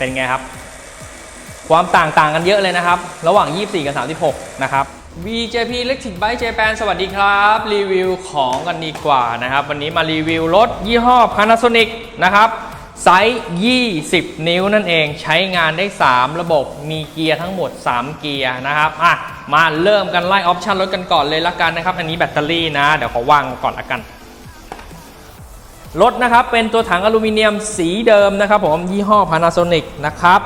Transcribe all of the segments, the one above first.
เป็นไงครับ ความต่างต่างกันเยอะเลยนะครับ ระหว่าง 24 กับ 36 นะครับ VJP Electric Bike Japan สวัสดีครับ รีวิวของกันดีกว่านะครับ วันนี้มารีวิวรถยี่ห้อ Panasonic นะครับไซส์ 20 นิ้วนั่นเอง ใช้งานได้ 3 ระบบ มีเกียร์ทั้งหมด 3 เกียร์นะครับอะมาเริ่มกันไล่ออปชันรถกันก่อนเลยละกันนะครับ อันนี้แบตเตอรี่นะ เดี๋ยวขอวางก่อนละกัน รถนะครับเป็นตัวถังอลูมิเนียมสีเดิมนะครับผมยี่ห้อ Panasonic นะครับ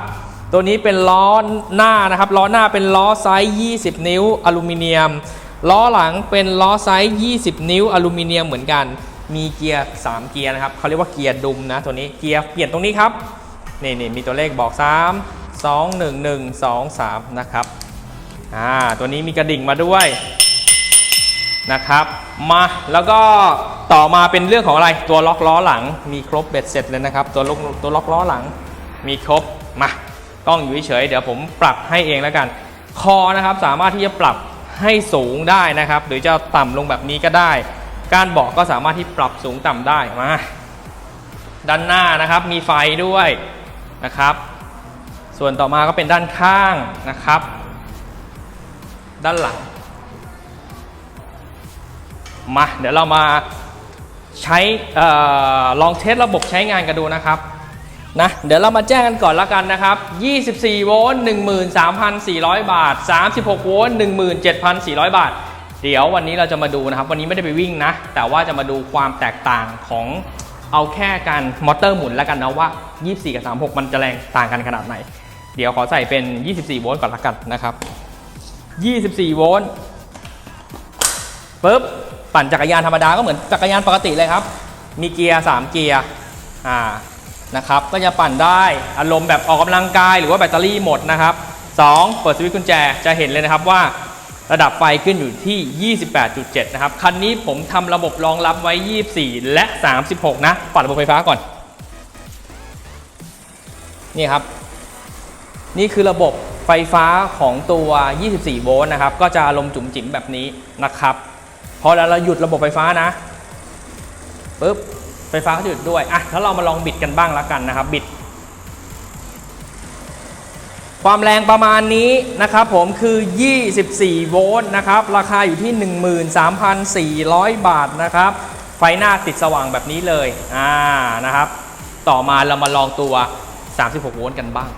ตัวนี้เป็นล้อหน้านะครับล้อหน้าเป็นล้อไซส์ 20 นิ้วอลูมิเนียม ล้อหลังเป็นล้อไซส์ 20 นิ้วอลูมิเนียมเหมือนกัน มีเกียร์ 3 เกียร์นะครับเขาเรียกว่าเกียร์ดุมนะตัวนี้เกียร์เปลี่ยนตรงนี้ครับนี่นี่มีตัวเลขบอก 3 2 1 1 2 3 นะครับอ่าตัวนี้มีกระดิ่งมาด้วยนะครับมาแล้วก็ ต่อมาเป็นเรื่องของอะไรตัวล็อกล้อหลังมีครบเบ็ดเสร็จเลยนะครับ ตัวล็อกตัวล็อกล้อหลังมีครบมากล้องอยู่เฉยเดี๋ยวผมปรับให้เองแล้วกัน คอนะครับสามารถที่จะปรับให้สูงได้นะครับ หรือจะต่ำลงแบบนี้ก็ได้ การเบาะก็สามารถที่ปรับสูงต่ำได้มาด้านหน้านะครับมีไฟด้วยนะครับ ส่วนต่อมาก็เป็นด้านข้างนะครับ ด้านหลังมาเดี๋ยวเรามา ใช้ลองเทสระบบใช้งานกันดูนะครับนะเดี๋ยวเรามาแจ้งกันก่อนละกันนะครับ 24 โวลต์ 13,400 บาท 36 โวลต์ 17,400 บาท เดี๋ยววันนี้เราจะมาดูนะครับ วันนี้ไม่ได้ไปวิ่งนะ แต่ว่าจะมาดูความแตกต่างของเอาแค่การมอเตอร์หมุนแล้วกันนะว่า 24 กับ 36 มันจะแรงต่างกันขนาดไหน เดี๋ยวขอใส่เป็น 24 โวลต์ก่อนละกันนะครับ 24 โวลต์ปุ๊บ ปั่นจักรยานธรรมดาก็เหมือนจักรยานปกติเลยครับ มีเกียร์ 3 เกียร์อ่านะครับก็จะปั่นได้อารมณ์แบบออกกำลังกายหรือว่าแบตเตอรี่หมดนะครับ2เปิดสวิตช์กุญแจจะเห็นเลยนะครับว่าระดับไฟขึ้นอยู่ที่ 28.7 นะครับ คันนี้ผมทำระบบรองรับไว้ 24 และ 36 นะ ปัดระบบไฟฟ้าก่อน นี่ครับ นี่คือระบบไฟฟ้าของตัว 24 โวลต์นะครับ ก็จะอารมณ์จุ๋มจิ๋มแบบนี้นะครับ พอแล้วเราหยุดระบบไฟฟ้านะปุ๊บไฟฟ้าก็จะหยุดด้วยอะแล้วเรามาลองบิดกันบ้างล้วกันนะครับ บิด ความแรงประมาณนี้นะครับผมคือ 24 โวลต์นะครับ ราคาอยู่ที่ 13,400 บาทนะครับ ไฟหน้าติดสว่างแบบนี้เลยอ่านะครับ ต่อมาเรามาลองตัว 36 โวลต์กันบ้าง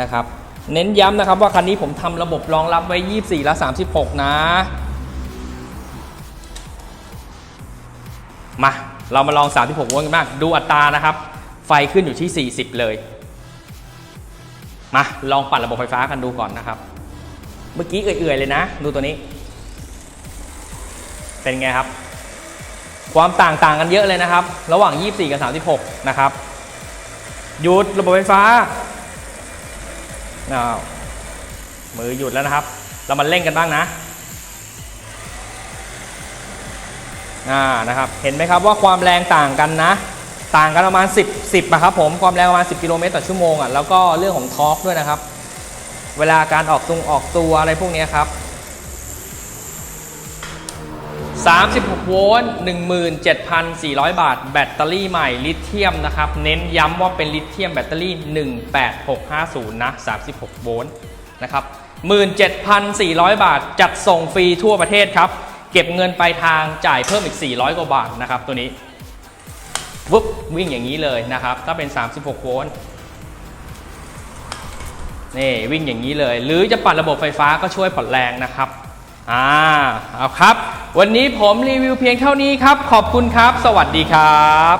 นะครับ เน้นย้ำนะครับว่าคันนี้ผมทำระบบรองรับไว้ 24 และ 36 นะ มา เรามาลอง 36 โวลต์กันบ้าง ดูอัตรานะครับ ไฟขึ้นอยู่ที่ 40 เลย มา ลองปั่นระบบไฟฟ้ากันดูก่อนนะครับ เมื่อกี้เอื่อยๆเลยนะ ดูตัวนี้ เป็นไงครับ ความต่างต่างกันเยอะเลยนะครับ ระหว่าง 24 กับ 36 นะครับ หยุดระบบไฟฟ้าอ้าวมือหยุดแล้วนะครับ เรามาเล่นกันบ้างนะ อ่านะครับเห็นไหมครับว่าความแรงต่างกันนะ ต่างกันประมาณ 10 10นะครับผมความแรงประมาณ 10 กิโลเมตรต่อชั่วโมงอะแล้วก็เรื่องของทอร์กด้วยนะครับ เวลาการออกตรงออกตัวอะไรพวกนี้ครับ36โวลต์17,400 บาท แบตเตอรี่ใหม่ลิเธียมนะครับ เน้นย้ำว่าเป็นลิเธียมแบตเตอรี่ 18650 นะ 36โวลต์นะครับ 17,400 บาท จัดส่งฟรีทั่วประเทศครับ เก็บเงินไปทางจ่ายเพิ่มอีก 400 กว่าบาทนะครับตัวนี้วุ๊บวิ่งอย่างนี้เลยนะครับ ถ้าเป็น 36 โวลต์นี่วิ่งอย่างนี้เลย หรือจะปัดระบบไฟฟ้าก็ช่วยปลดแรงนะครับอ่าเอาครับ วันนี้ผมรีวิวเพียงเท่านี้ครับ ขอบคุณครับ สวัสดีครับ